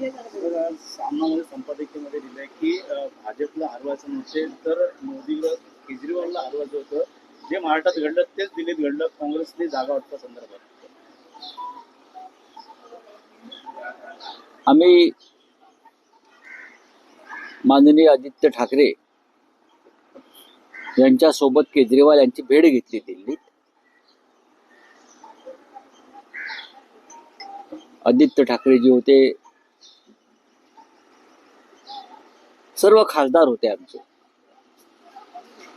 सामनामध्ये संपादकीयमध्ये लिहिलंय की भाजपला हरवायचं नसेल तर मोदीला केजरीवालला हरवायचं होतं. जे महाराष्ट्रात घडलं तेच दिल्लीत घडलं काँग्रेसने जागा वाटपा संदर्भात. आम्ही माननीय आदित्य ठाकरे यांच्यासोबत केजरीवाल यांची भेट घेतली दिल्लीत. आदित्य ठाकरे जे होते सर्व खासदार होते आमचे.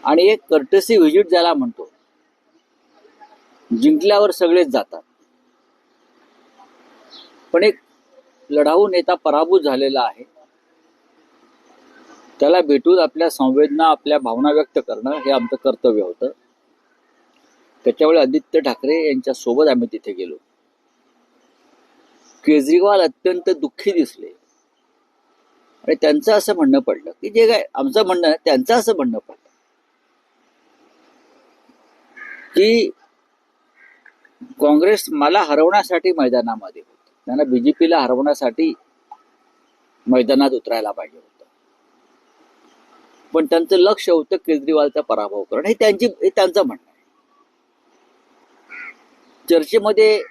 आणि एक कर्टसी व्हिजिट ज्याला म्हणतो जिंकल्यावर सगळेच जातात. पण एक लढाऊ नेता पराभूत झालेला आहे. त्याला भेटून आपल्या संवेदना आपल्या भावना व्यक्त करणं हे आमचं कर्तव्य होतं. त्याच्यामुळे आदित्य ठाकरे यांच्या सोबत आम्ही तिथे गेलो. केजरीवाल अत्यंत दुःखी दिसले. आणि त्यांचं असं म्हणणं पडलं की जे काय आमचं म्हणणं त्यांचं असं म्हणणं पडलं. की काँग्रेस मला हरवण्यासाठी मैदानामध्ये होत. त्यांना बीजेपीला हरवण्यासाठी मैदानात उतरायला पाहिजे होतं. पण त्यांचं लक्ष होतं केजरीवालचा पराभव करणं. हे त्यांची हे त्यांचं म्हणणं आहे. चर्चेमध्ये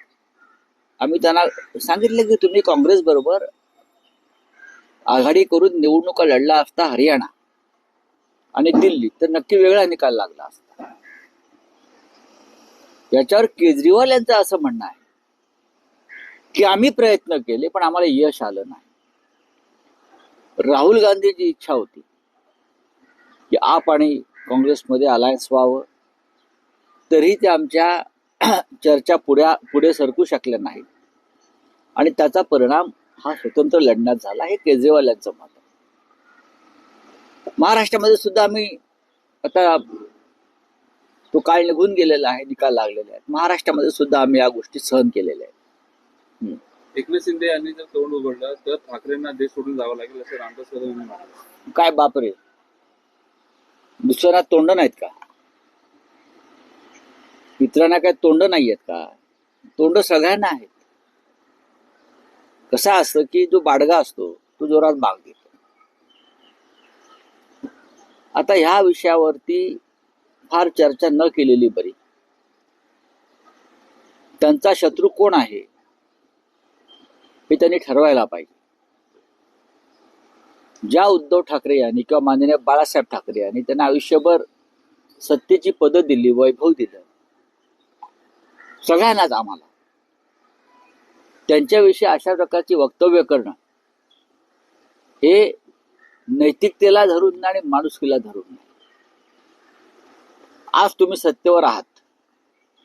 आम्ही त्यांना सांगितलं की तुम्ही काँग्रेस बरोबर आघाडी करून निवडणुका लढला असता हरियाणा आणि दिल्ली तर नक्की वेगळा निकाल लागला असता. याच्यावर केजरीवाल यांचं असं म्हणणं आहे की आम्ही प्रयत्न केले पण आम्हाला यश आलं नाही. राहुल गांधीची इच्छा होती की आप आणि काँग्रेसमध्ये अलायन्स व्हावं तरी ते आमच्या चर्चा पुढ्या पुढे सरकू शकल्या नाहीत. आणि त्याचा परिणाम हा स्वतंत्र लढण्यात झाला हे केजरीवाल यांचं मत आहे. महाराष्ट्रामध्ये सुद्धा आम्ही आता तो काळ निघून गेलेला आहे निकाल लागलेले आहेत महाराष्ट्रामध्ये सुद्धा आम्ही या गोष्टी सहन केलेल्या आहेत. एकनाथ शिंदे यांनी जर तोंड उघडलं तर ठाकरेंना देश सोडून जावं लागेल असं रामदास कदम यांनी म्हटलं. काय बापरे. दुसऱ्यांना तोंड नाहीत का? मित्रांना काय तोंड नाही आहेत का? तोंड सगळ्यांना आहेत. कसं असतं की जो बाडगा असतो तो जोरात बाग देतो आता ह्या विषयावरती फार चर्चा न केलेली बरी. त्यांचा शत्रू कोण आहे हे त्यांनी ठरवायला पाहिजे. ज्या उद्धव ठाकरे यांनी किंवा माननीय बाळासाहेब ठाकरे यांनी त्यांना आयुष्यभर सत्तेची पदं दिली वैभव दिलं सगळ्यांनाच आम्हाला त्यांच्याविषयी अशा प्रकारची वक्तव्य करणं. हे नैतिकतेला धरून ना आणि माणुसकीला धरून आज तुम्ही सत्तेवर आहात.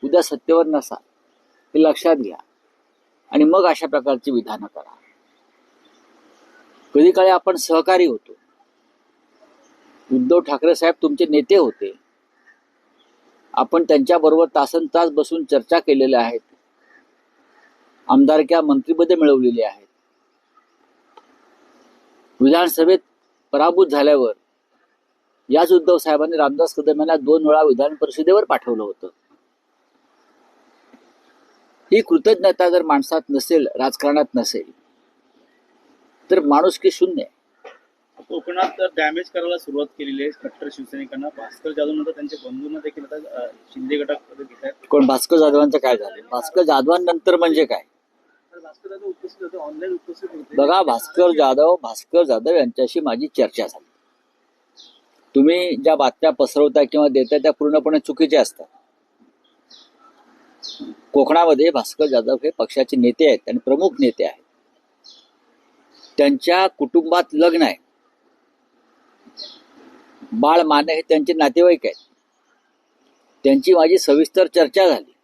उद्या सत्तेवर नसाल हे लक्षात घ्या. आणि मग अशा प्रकारची विधानं करा. कधी काळी आपण सहकारी होतो. उद्धव ठाकरे साहेब तुमचे नेते होते. आपण त्यांच्याबरोबर तासन तास बसून चर्चा केलेल्या आहेत. आमदारक्या मंत्रीपदे मिळवलेली आहेत. विधानसभेत पराभूत झाल्यावर याच उद्धव साहेबांनी रामदास कदम यांना दोन वेळा विधान परिषदेवर पाठवलं होतं. ही कृतज्ञता जर माणसात नसेल राजकारणात नसेल तर माणुसकी शून्य? आहे कोकणात डॅमेज करायला सुरुवात केलेली आहे कट्टर शिवसैनिकांना. भास्कर जाधव नंतर त्यांचे बंधूंना देखील आता शिंदे गटात कोण? भास्कर जाधवांचं काय झालं? भास्कर जाधवांनंतर म्हणजे काय? बघा भास्कर जाधव भास्कर जाधव यांच्याशी माझी चर्चा झाली. तुम्ही ज्या बातम्या पसरवता किंवा देता त्या पूर्णपणे चुकीच्या असतात. कोकणामध्ये भास्कर जाधव हे पक्षाचे नेते आहेत आणि प्रमुख नेते आहेत. त्यांच्या कुटुंबात लग्न आहे. बाळ माने हे त्यांचे नातेवाईक आहेत. त्यांची माझी सविस्तर चर्चा झाली.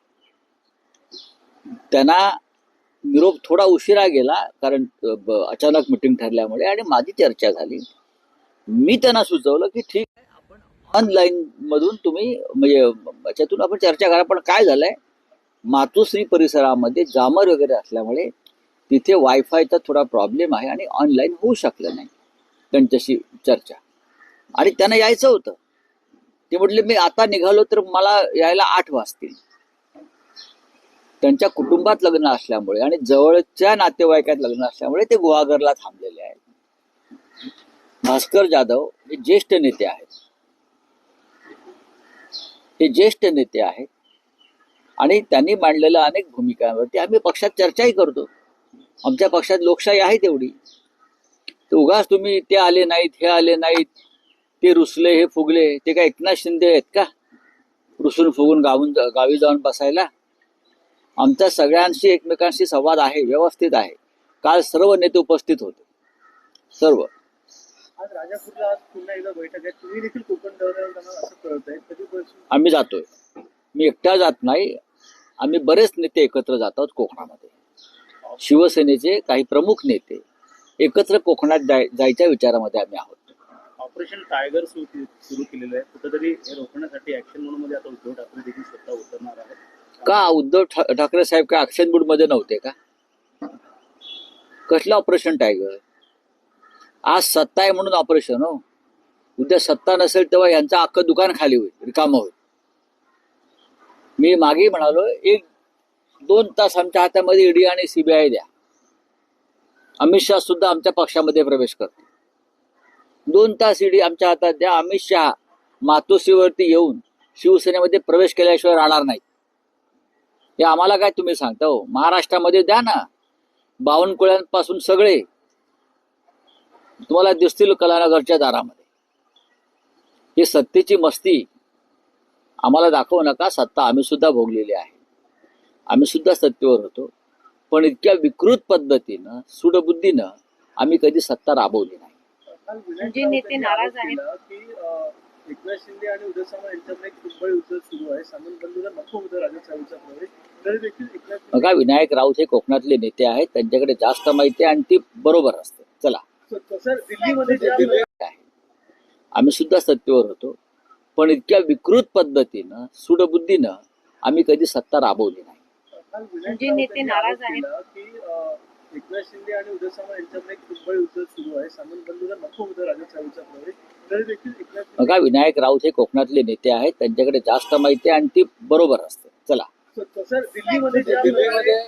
त्यांना निरोप थोडा उशिरा गेला कारण ब- अचानक मिटिंग ठरल्यामुळे आणि माझी चर्चा झाली. मी त्यांना सुचवलं की ठीक आहे आपण ऑनलाईन मधून तुम्ही म्हणजे याच्यातून आपण चर्चा करा पण काय झालंय? मातोश्री परिसरामध्ये जामर वगैरे असल्यामुळे तिथे वायफायचा थोडा प्रॉब्लेम आहे आणि ऑनलाईन होऊ शकलं नाही त्यांच्याशी चर्चा. आणि त्यांना यायचं होतं. ते म्हटले मी आता निघालो तर मला यायला आठ वाजतील. त्यांच्या कुटुंबात लग्न असल्यामुळे आणि जवळच्या नातेवाईकात लग्न असल्यामुळे ते गुहागरला थांबलेले आहेत. भास्कर जाधव हे ज्येष्ठ नेते आहेत. हे ज्येष्ठ नेते आहेत. आणि त्यांनी मांडलेल्या अनेक भूमिकांवरती आम्ही पक्षात चर्चाही करतो. आमच्या पक्षात लोकशाही आहे तेवढी. तर उगाच तुम्ही ते आले नाहीत हे आले नाहीत ते रुसले हे फुगले ते काय एकनाथ शिंदे आहेत का? रुसून फुगून गावून गावी जाऊन बसायला? आमचा सगळ्यांशी एकमेकांशी संवाद आहे व्यवस्थित आहे. काल सर्व नेते उपस्थित होते. सर्व. आहे. आहे आम्ही जातोय. मी एकटा जात नाही. आम्ही बरेच नेते एकत्र जात आहोत कोकणामध्ये. शिवसेनेचे काही प्रमुख नेते एकत्र कोकणात जाय जायच्या विचारामध्ये आम्ही आहोत. ऑपरेशन टायगर सुरू केलेलं आहे. कुठेतरी हे रोखण्यासाठी ऍक्शन म्हणून मध्ये आता उद्धव ठाकरे देखील स्वतः उतरणार आहेत. का उद्धव ठाकरे साहेब काय ऍक्शन मूडमध्ये नव्हते का? कसलं ऑपरेशन टायगर आज सत्ता आहे म्हणून ऑपरेशन हो. उद्या सत्ता नसेल तेव्हा यांचं अख्खं दुकान खाली होईल रिकामं होईल. मी मागे म्हणालो एक दोन तास आमच्या हातामध्ये ईडी आणि सीबीआय द्या. अमित शहा सुद्धा आमच्या पक्षामध्ये प्रवेश करते दोन तास ईडी आमच्या हातात द्या. अमित शहा मातोश्रीवरती येऊन शिवसेनेमध्ये प्रवेश केल्याशिवाय राहणार नाही हे आम्हाला काय तुम्ही सांगता हो? महाराष्ट्रामध्ये द्या ना. बावनकुळ्यांपासून सगळे. तुम्हाला दिसतील कलानगरच्या दारामध्ये. ही सत्तेची मस्ती. आम्हाला दाखवू नका सत्ता आम्ही सुद्धा भोगलेली आहे. आम्ही सुद्धा सत्तेवर होतो. पण इतक्या विकृत पद्धतीनं सूडबुद्धीनं आम्ही कधी सत्ता राबवली नाही. म्हणजे नेते नाराज आहेत. एकनाथ शिंदे आणि उदय सामंत यांच्यामध्ये एक कुंभळ युद्ध सुरू आहे. सामंत बंधूला नको होतं प्रवेश. तरी देखील एकनाथ शिंदे बघा विनायक राऊत हे कोकणातले नेते आहेत. त्यांच्याकडे जास्त माहिती आहे आणि ती बरोबर असते. चला. दिल्लीमध्ये आम्ही सुद्धा सत्तेवर होतो. पण इतक्या विकृत पद्धतीनं सूडबुद्धीनं आम्ही कधी सत्ता राबवली नाही. म्हणजे नेते नाराज अं, एकनाथ शिंदे आणि उदय सामंत यांच्यामध्ये एक कुंभळ युद्ध सुरू आहे. सामंत बंधूला नको होतं प्रवेश तरी देखील एकनाथ शिंदे बघा विनायक राऊत हे कोकणातले नेते आहेत. त्यांच्याकडे जास्त माहिती आहे आणि ती बरोबर असते. चला. दिल्लीमध्ये दिल्लीमध्ये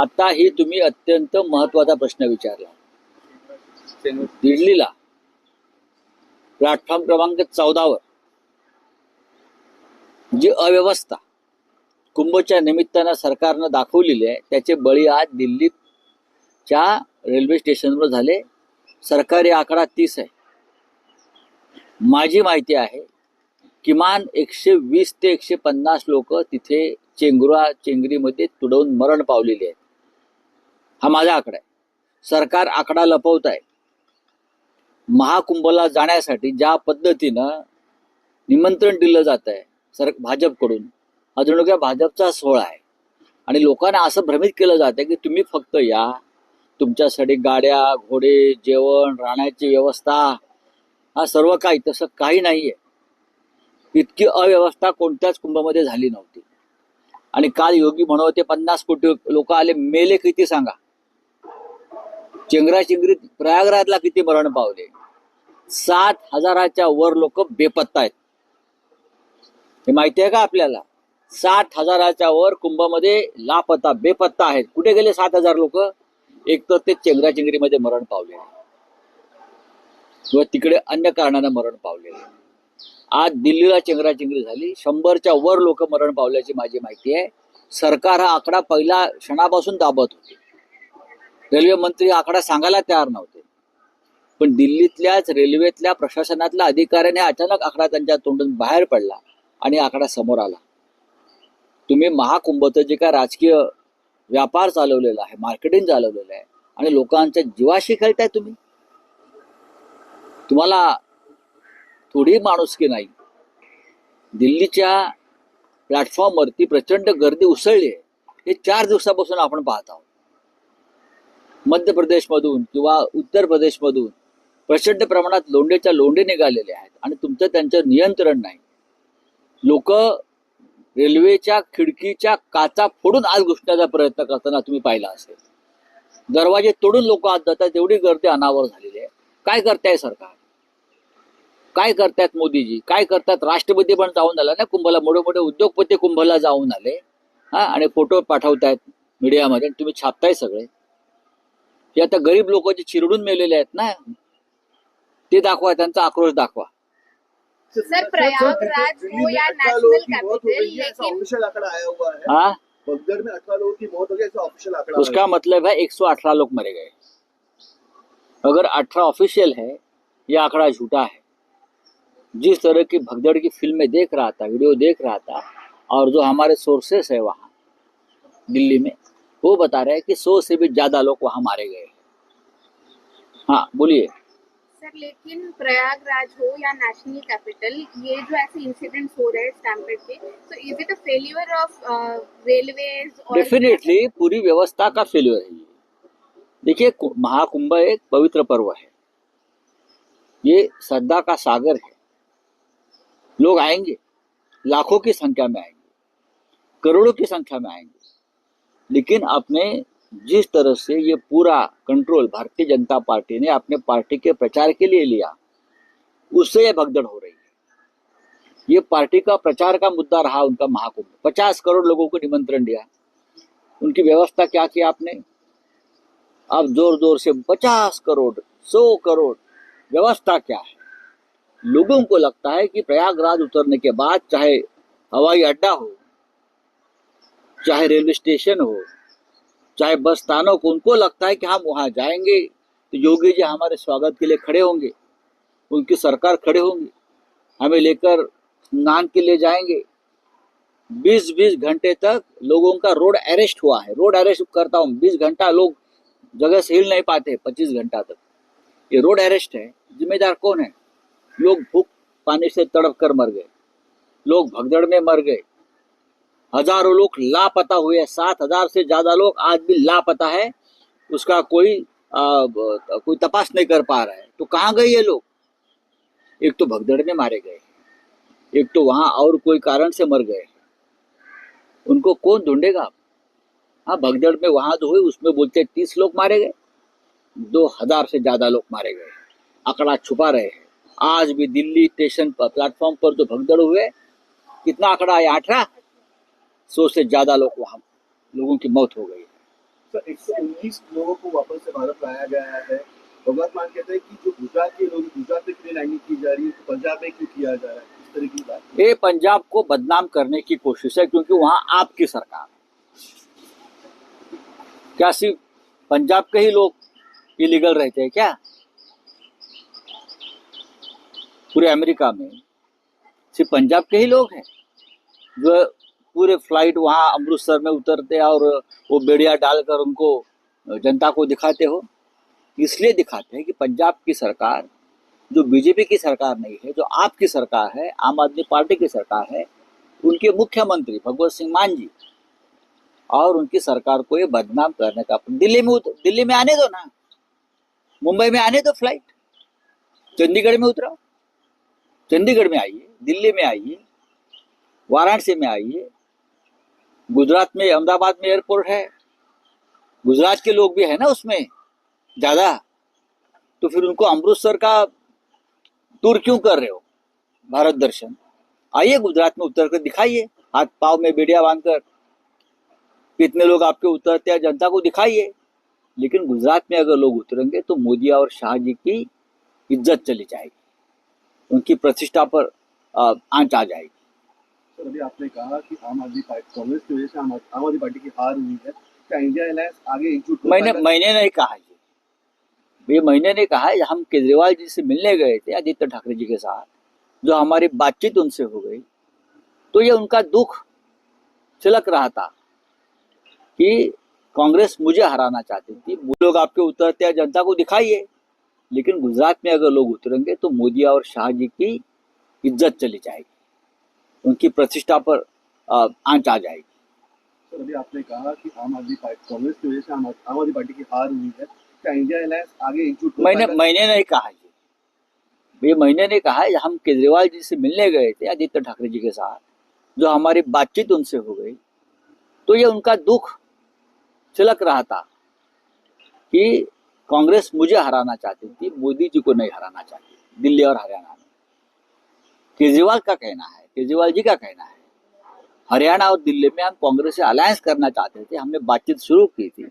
आता ही तुम्ही अत्यंत महत्त्वाचा प्रश्न विचारला. दिल्लीला प्लॅटफॉर्म क्रमांक चौदावर जी अव्यवस्था कुंभच्या निमित्तानं सरकारनं दाखवलेली आहे. त्याचे बळी आज दिल्लीच्या रेल्वे स्टेशनवर झाले. सरकारी आकडा तीस आहे. माझी माहिती आहे किमान एकशे वीस ते एकशे पन्नास लोक तिथे चेंगुरा चेंगरीमध्ये तुडवून मरण पावलेले आहेत. हा माझा आकडा आहे. सरकार आकडा लपवत आहे. महाकुंभला जाण्यासाठी ज्या पद्धतीनं निमंत्रण दिलं जात आहे सर भाजपकडून हा जणू काय भाजपचा सोहळा आहे. आणि लोकांना असं भ्रमित केलं जातं की तुम्ही फक्त या. तुमच्यासाठी गाड्या घोडे जेवण राहण्याची व्यवस्था हा सर्व काही तसं काही नाही आहे इतकी अव्यवस्था कोणत्याच कुंभमध्ये झाली नव्हती. आणि काल योगी म्हणत होते पन्नास कोटी लोक आले मेले किती सांगा. चेंगरा चिंगरीत प्रयागराजला किती मरण पावले. सात हजाराच्या वर लोक बेपत्ता आहेत. हे माहिती आहे का आपल्याला? सात हजाराच्या वर कुंभामध्ये लापत्ता बेपत्ता आहेत. कुठे गेले सात हजार लोक? एक तर ते चेंगराचिंगरीमध्ये मरण पावले. किंवा तिकडे अन्य कारणानं मरण पावले. आज दिल्लीला चेंगराचेंगरी झाली. शंभरच्या वर लोक मरण पावल्याची माझी माहिती आहे. सरकार हा आकडा पहिल्या क्षणापासून दाबत होते. रेल्वे मंत्री आकडा सांगायला तयार नव्हते. पण दिल्लीतल्याच रेल्वेतल्या प्रशासनातल्या अधिकाऱ्याने अचानक आकडा त्यांच्या तोंडून बाहेर पडला आणि आकडा समोर आला. तुम्ही महाकुंभचं जे काय राजकीय व्यापार चालवलेला आहे मार्केटिंग चालवलेलं आहे आणि लोकांच्या जीवाशी खेळताय तुम्ही? तुम्हाला थोडी माणुसकी नाही? दिल्लीच्या प्लॅटफॉर्मवरती प्रचंड गर्दी उसळली आहे. हे चार दिवसापासून आपण पाहत आहोत. मध्य प्रदेशमधून किंवा उत्तर प्रदेशमधून प्रचंड प्रमाणात लोंढेच्या लोंढे निघालेले आहेत आणि तुमचं त्यांचं नियंत्रण नाही. लोक रेल्वेच्या खिडकीच्या काचा फोडून आज घुसण्याचा प्रयत्न करताना तुम्ही पाहिला असेल. दरवाजे तोडून लोक आत जातात एवढी गर्दी अनावर झालेली आहे. काय करताय सरकार? काय करतायत मोदीजी? काय करतात? राष्ट्रपती पण जाऊन आला ना कुंभला मोठे मोठे उद्योगपती कुंभला जाऊन आले. हा आणि फोटो पाठवतायत मीडियामध्ये आणि तुम्ही छापताय सगळे. हे आता गरीब लोक जे चिरडून मेलेले आहेत ना ते दाखवा त्यांचा आक्रोश दाखवा. सर प्रयागराज हो या नेशनल कैपिटल लेकिन ऑफिशियल आंकड़ा आया हुआ है। हाँ? बगदर में अठारह लोगों की मौत हो गई ऐसा ऑफिशियल आंकड़ा उसका मतलब है 118 लोग मरे गए। अगर 18 ऑफिशियल है ये आंकड़ा झूठा है। जिस तरह की भगदड़ की फ़िल्म में देख रहा था वीडियो देख रहा था और जो हमारे सोर्सेस है वहाँ दिल्ली में वो बता रहे हैं कि सौ से भी ज़्यादा लोग वहाँ मारे गए हाँ बोलिए। सर, लेकिन प्रयागराज हो या नेशनल कैपिटल ये जो ऐसे इंसिडेंट्स हो रहे हैं स्टैम्पेड के तो is it a failure of railways definitely पूरी व्यवस्था का फेल्यूर है ये। देखिए महाकुंभ एक पवित्र पर्व है। ये श्रद्धा का सागर है। लोग आएँगे, लाखों की संख्या में आएँगे, करोड़ों की संख्या में आएँगे। लेकिन अपने जिस तरह से ये पूरा कंट्रोल भारतीय जनता पार्टी ने अपने पार्टी के प्रचार के लिए लिया, उससे ये भगदड़ हो रही है। ये पार्टी का प्रचार का मुद्दा रहा उनका महाकुंभ। पचास करोड़ लोगों को निमंत्रण दिया। उनकी व्यवस्था क्या की आपने? अब ज़ोर ज़ोर से पचास करोड़, सौ करोड़, व्यवस्था क्या है? लोगों को लगता है कि प्रयागराज उतरने के बाद चाहे हवाई अड्डा हो, चाहे रेलवे स्टेशन हो चाहे बस स्थानक हो उनको लगता है कि हम वहाँ जाएँगे तो योगी जी हमारे स्वागत के लिए खड़े होंगे, उनकी सरकार खड़े होंगे, हमें लेकर नान के लिए जाएँगे। बीस बीस घंटे तक लोगों का रोड अरेस्ट हुआ है। रोड अरेस्ट करता हूँ, बीस घंटा लोग जगह से हिल नहीं पाते, पच्चीस घंटा तक। ये रोड अरेस्ट है, जिम्मेदार कौन है? लोग भूख पानी से तड़प कर मर गए। लोग भगदड़ में मर गए। हज़ारों लोग लापता हुए हैं। सात हज़ार से ज़्यादा लोग आज भी लापता है। उसका कोई आ, कोई तपास नहीं कर पा रहा है। तो कहाँ गए ये लोग? एक तो भगदड़ में मारे गए। एक तो वहाँ और कोई कारण से मर गए। उनको कौन ढूंढेगा हाँ भगदड़ में वहाँ जो हुए उसमें बोलते तीस लोग मारे गए। दो हज़ार से ज़्यादा लोग मारे गए। आंकड़ा छुपा रहे हैं। आज भी दिल्ली स्टेशन पर प्लेटफॉर्म पर जो भगदड़ हुए कितना आंकड़ा है? अठारह सौ से ज़्यादा लोग वहाँ लोगों की मौत हो गई सर एक सौ उन्नीस लोगों को वापस से भारत लाया गया है। भगवत मान कहते हैं कि जो गुजरात लोग गुजरात में क्यों लैंडिंग की जा रही है तो पंजाब में क्यों किया जा रहा है? इस तरह की बात। ये पंजाब को बदनाम करने की कोशिश है क्योंकि वहाँ आपकी सरकार है। क्या सिर्फ़ पंजाब के ही लोग इलीगल रहते हैं क्या? पूरे अमेरिका में सिर्फ़ पंजाब के ही लोग हैं जो पूरे फ़्लाइट वहाँ अमृतसर में उतरते और वो बेड़िया डालकर उनको जनता को दिखाते हो। इसलिए दिखाते हैं कि पंजाब की सरकार जो बीजेपी की सरकार नहीं है जो आपकी सरकार है आम आदमी पार्टी की सरकार है उनके मुख्यमंत्री भगवत सिंह मान जी और उनकी सरकार को ये बदनाम करने का दिल्ली में उतर, दिल्ली में आने दो ना। मुंबई में आने दो फ़्लाइट। चंडीगढ़ में उतराओ चंडीगढ़ में आइए दिल्ली में आइए वाराणसी में आइए गुजरात में अहमदाबाद में एयरपोर्ट है। गुजरात के लोग भी है ना उसमें, ज़्यादा। तो फिर उनको अमृतसर का टूर क्यों कर रहे हो? भारत दर्शन। आइए गुजरात में उतर कर दिखाइए। हाथ पाव में बेड़िया बांधकर। कितने लोग आपके उतरते हैं, जनता को दिखाइए। लेकिन गुजरात में अगर लोग उतरेंगे तो मोदी और शाह जी की इज़्ज़त चली जाएगी। उनकी प्रतिष्ठा पर आँच आ जाएगी। सर अभी आपने कहा कि आम आदमी पार्टी कांग्रेस की वजह से आम आदमी पार्टी की हार हुई है। क्या इंडिया अलायंस आगे एकजुट मैंने मैंने नहीं कहा ये। ये मैंने नहीं कहा हम केजरीवाल जी से मिलने गए थे आदित्य ठाकरे जी के साथ जो हमारी बातचीत उनसे हो गई। तो ये उनका दुख छिलक रहा था कि कांग्रेस मुझे हराना चाहती थी। वो लोग आपके उतरते हैं जनता को दिखाइए। लेकिन गुजरात में अगर लोग उतरेंगे तो मोदी और शाह जी की इज़्ज़त चली जाएगी। उनकी प्रतिष्ठा पर आँच आ जाएगी। सर अभी आपने कहा कि आम आदमी पार्टी कांग्रेस की वजह से आम आदमी पार्टी की हार हुई है। क्या इंडिया अलायंस आगे एकजुट मैंने मैंने नहीं कहा ये। ये मैंने नहीं कहा है हम केजरीवाल जी से मिलने गए थे आदित्य ठाकरे जी के साथ जो हमारी बातचीत उनसे हो गई। तो ये उनका दुख छिलक रहा था कि कांग्रेस मुझे हराना चाहती थी मोदी जी को नहीं हराना चाहती दिल्ली और हरियाणा में। केजरीवाल का कहना है केजरीवाल जी का कहना है। हरियाणा और दिल्ली में हम कांग्रेस से अलायंस करना चाहते थे हमने बातचीत शुरू की थी।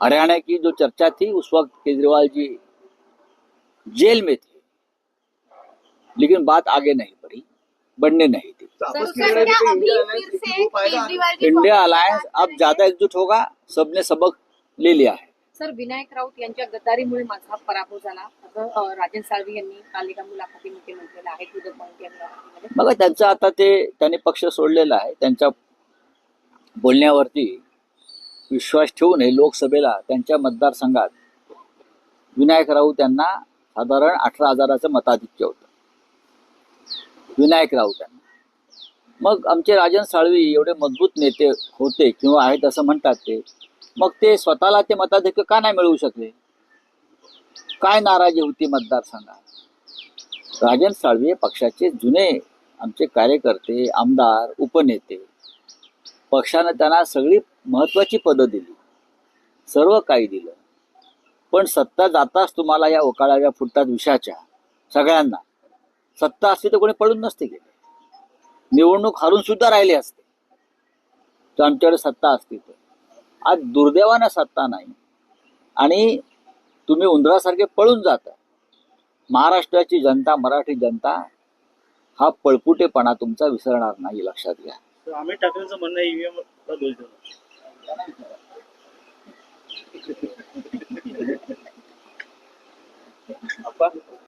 हरियाणा की जो चर्चा थी उस वक्त केजरीवाल जी जेल में थे लेकिन बात आगे नहीं बढ़ी बढ़ने नहीं दी। तो इंडिया अलायंस अब ज़्यादा एकजुट होगा सबने सबक ले लिया है। सर विनायक राऊत यांच्या गद्दारीमुळे माझा पराभव झाला. असं राजन साळवी यांनी काल एका मुलाखतीमध्ये म्हटलेलं आहे टू द पॉइंट या बघा त्यांचं आता ते त्यांनी पक्ष सोडलेला आहे. त्यांच्या बोलण्यावरती विश्वास ठेवून हे लोकसभेला त्यांच्या मतदारसंघात विनायक राऊत यांना साधारण अठरा हजाराचं मताधिक्य होतं. विनायक राऊत यांना. मग आमचे राजन साळवी एवढे मजबूत नेते होते किंवा आहेत असं म्हणतात ते मग ते स्वतःला ते मताधिक्य का नाही मिळवू शकले? काय नाराजी होती मतदारसंघात? राजन साळवी पक्षाचे जुने आमचे कार्यकर्ते आमदार उपनेते पक्षानं त्यांना सगळी महत्वाची पदं दिली. सर्व काही दिलं. पण सत्ता जाताच तुम्हाला या ओकाळाव्या फुटतात विषाच्या सगळ्यांना. सत्ता असली तर कोणी पडून नसते गेले. निवडणूक हारून सुद्धा राहिले असते. तर आमच्याकडे सत्ता असते तर. आज दुर्दैवानं सत्ता नाही. आणि तुम्ही उंदरासारखे पळून जाता. महाराष्ट्राची जनता मराठी जनता हा पळपुटेपणा तुमचा विसरणार नाही लक्षात घ्या. अमित ठाकरेंचं म्हणणं ईव्हीएम